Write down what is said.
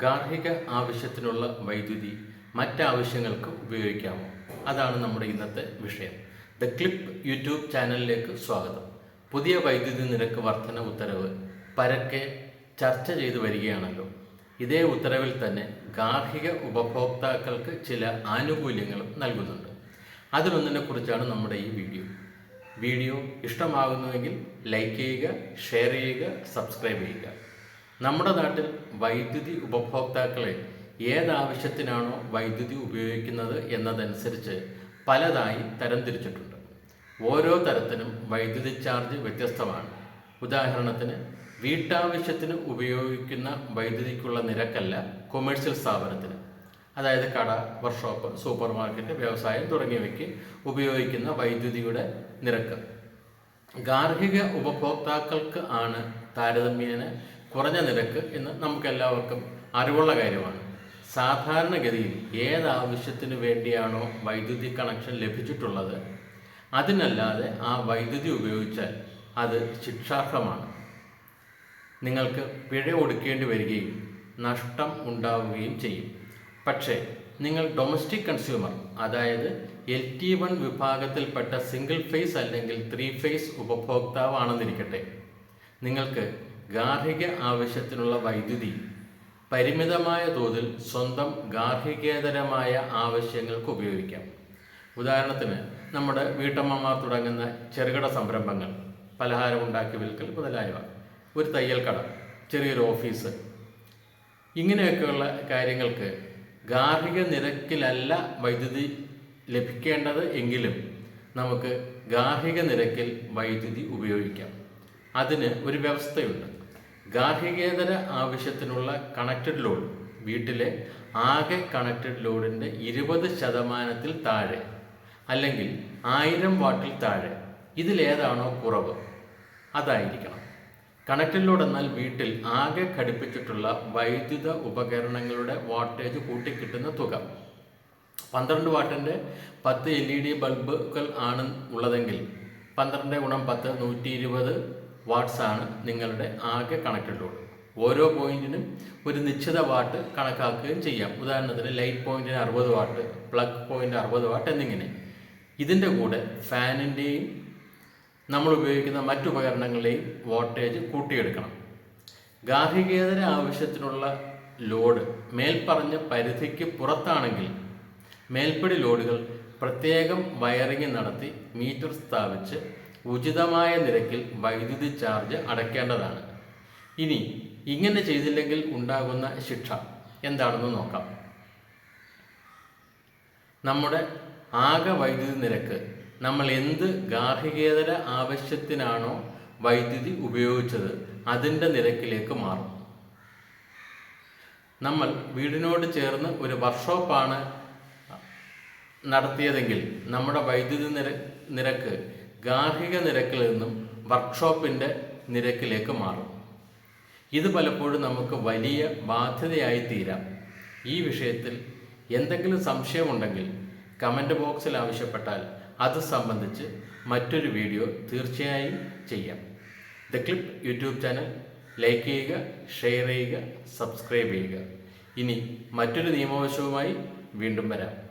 ഗാർഹിക ആവശ്യത്തിനുള്ള വൈദ്യുതി മറ്റാവശ്യങ്ങൾക്ക് ഉപയോഗിക്കാമോ? അതാണ് നമ്മുടെ ഇന്നത്തെ വിഷയം. ദ ക്ലിപ്പ് യൂട്യൂബ് ചാനലിലേക്ക് സ്വാഗതം. പുതിയ വൈദ്യുതി നിരക്ക് വർധന ഉത്തരവ് പരക്കെ ചർച്ച ചെയ്തു വരികയാണല്ലോ. ഇതേ ഉത്തരവിൽ തന്നെ ഗാർഹിക ഉപഭോക്താക്കൾക്ക് ചില ആനുകൂല്യങ്ങളും നൽകുന്നുണ്ട്. അതിലൊന്നിനെ കുറിച്ചാണ് നമ്മുടെ ഈ വീഡിയോ. വീഡിയോ ഇഷ്ടമാകുന്നുവെങ്കിൽ ലൈക്ക് ചെയ്യുക ഷെയർ ചെയ്യുക സബ്സ്ക്രൈബ് ചെയ്യുക. നമ്മുടെ നാട്ടിൽ വൈദ്യുതി ഉപഭോക്താക്കളെ ഏതാവശ്യത്തിനാണോ വൈദ്യുതി ഉപയോഗിക്കുന്നത് എന്നതനുസരിച്ച് പലതായി തരംതിരിച്ചിട്ടുണ്ട്. ഓരോ തരത്തിനും വൈദ്യുതി ചാർജ് വ്യത്യസ്തമാണ്. ഉദാഹരണത്തിന് വീട്ടാവശ്യത്തിന് ഉപയോഗിക്കുന്ന വൈദ്യുതിക്കുള്ള നിരക്കല്ല കൊമേഴ്സ്യൽ സ്ഥാപനത്തിന്. അതായത് കട വർക്ക്ഷോപ്പ് സൂപ്പർ മാർക്കറ്റ് വ്യവസായം തുടങ്ങിയവയ്ക്ക് ഉപയോഗിക്കുന്ന വൈദ്യുതിയുടെ നിരക്ക്. ഗാർഹിക ഉപഭോക്താക്കൾക്ക് ആണ് താരതമ്യേന കുറഞ്ഞ നിരക്ക് എന്ന് നമുക്കെല്ലാവർക്കും അറിവുള്ള കാര്യമാണ്. സാധാരണഗതിയിൽ ഏതാവശ്യത്തിനു വേണ്ടിയാണോ വൈദ്യുതി കണക്ഷൻ ലഭിച്ചിട്ടുള്ളത്? അതിനല്ലാതെ ആ വൈദ്യുതി ഉപയോഗിച്ചാൽ അത് ശിക്ഷാർഹമാണ്. നിങ്ങൾക്ക് പിഴ ഒടുക്കേണ്ടി വരികയും നഷ്ടം ഉണ്ടാവുകയും ചെയ്യും. പക്ഷേ നിങ്ങൾ ഡൊമസ്റ്റിക് കൺസ്യൂമർ അതായത് എൽ ടി വൺ വിഭാഗത്തിൽപ്പെട്ട സിംഗിൾ ഫേസ് അല്ലെങ്കിൽ ത്രീ ഫേസ് ഉപഭോക്താവാണെന്നിരിക്കട്ടെ. നിങ്ങൾക്ക് ഗാർഹിക ആവശ്യത്തിനുള്ള വൈദ്യുതി. പരിമിതമായ തോതിൽ സ്വന്തം ഗാർഹികേതരമായ ആവശ്യങ്ങൾക്ക് ഉപയോഗിക്കാം. ഉദാഹരണത്തിന് നമ്മുടെ വീട്ടമ്മമാർ തുടങ്ങുന്ന ചെറുകിട സംരംഭങ്ങൾ പലഹാരം ഉണ്ടാക്കി വിൽക്കൽ മുതലായവ ഒരു തയ്യൽ കട ചെറിയൊരു ഓഫീസ്. ഇങ്ങനെയൊക്കെയുള്ള കാര്യങ്ങൾക്ക് ഗാർഹിക നിരക്കിലല്ല വൈദ്യുതി ലഭിക്കേണ്ടത് എങ്കിലും നമുക്ക് ഗാർഹിക നിരക്കിൽ വൈദ്യുതി ഉപയോഗിക്കാം. അതിന് ഒരു വ്യവസ്ഥയുണ്ട്. ഗാർഹികേതര ആവശ്യത്തിനുള്ള കണക്റ്റഡ് ലോഡ് വീട്ടിലെ ആകെ കണക്റ്റഡ് ലോഡിന്റെ ഇരുപത് ശതമാനത്തിൽ താഴെ അല്ലെങ്കിൽ ആയിരം വാട്ടിൽ താഴെ ഇതിലേതാണോ കുറവ്? അതായിരിക്കണം. കണക്റ്റഡ് ലോഡ് എന്നാൽ വീട്ടിൽ ആകെ ഘടിപ്പിച്ചിട്ടുള്ള വൈദ്യുത ഉപകരണങ്ങളുടെ വാട്ടേജ് കൂട്ടിക്കിട്ടുന്ന തുക. പന്ത്രണ്ട് വാട്ടിന്റെ പത്ത് എൽ ഇ ഡി ബൾബുകൾ ആണ് ഉള്ളതെങ്കിൽ പന്ത്രണ്ട് ഗുണം പത്ത് നൂറ്റി ഇരുപത് വാട്ട്സ് ആണ് നിങ്ങളുടെ ആകെ കണക്റ്റഡ് ലോഡ് ഓരോ പോയിന്റിനും ഒരു നിശ്ചിത വാട്ട് കണക്കാക്കുകയും ചെയ്യാം. ഉദാഹരണത്തിന് ലൈറ്റ് പോയിന്റിന് അറുപത് വാട്ട് പ്ലഗ് പോയിന്റ് അറുപത് വാട്ട് എന്നിങ്ങനെ. ഇതിന്റെ കൂടെ ഫാനിന്റെയും നമ്മൾ ഉപയോഗിക്കുന്ന മറ്റു ഉപകരണങ്ങളുടെയും വോൾട്ടേജ് കൂട്ടിയെടുക്കണം. ഗാർഹികേതര ആവശ്യത്തിനുള്ള ലോഡ് മേൽപ്പറഞ്ഞ പരിധിക്ക് പുറത്താണെങ്കിൽ മേൽപ്പടി ലോഡുകൾ പ്രത്യേകം വയറിംഗ് നടത്തി മീറ്റർ സ്ഥാപിച്ച് ഉചിതമായ നിരക്കിൽ വൈദ്യുതി ചാർജ് അടയ്ക്കേണ്ടതാണ്. ഇനി ഇങ്ങനെ ചെയ്തില്ലെങ്കിൽ ഉണ്ടാകുന്ന ശിക്ഷ എന്താണെന്ന് നോക്കാം. നമ്മുടെ ആകെ വൈദ്യുതി നിരക്ക് നമ്മൾ എന്ത് ഗാർഹികേതര ആവശ്യത്തിനാണോ വൈദ്യുതി ഉപയോഗിച്ചത് അതിന്റെ നിരക്കിലേക്ക് മാറും. നമ്മൾ വീടിനോട് ചേർന്ന് ഒരു വർക്ക്ഷോപ്പാണ് നടത്തിയതെങ്കിൽ നമ്മുടെ വൈദ്യുതി നിര നിരക്ക് ഗാർഹിക നിരക്കിൽ നിന്നും വർക്ക്ഷോപ്പിന്റെ നിരക്കിലേക്ക് മാറും. ഇത് പലപ്പോഴും നമുക്ക് വലിയ ബാധ്യതയായി തീരാം. ഈ വിഷയത്തിൽ എന്തെങ്കിലും സംശയമുണ്ടെങ്കിൽ കമന്റ് ബോക്സിൽ ആവശ്യപ്പെട്ടാൽ അത് സംബന്ധിച്ച് മറ്റൊരു വീഡിയോ തീർച്ചയായും ചെയ്യാം. The clip YouTube channel like ചെയ്യുക ഷെയർ ചെയ്യുക സബ്സ്ക്രൈബ് ചെയ്യുക. ഇനി മറ്റൊരു നിയമവശവുമായി വീണ്ടും വരാം.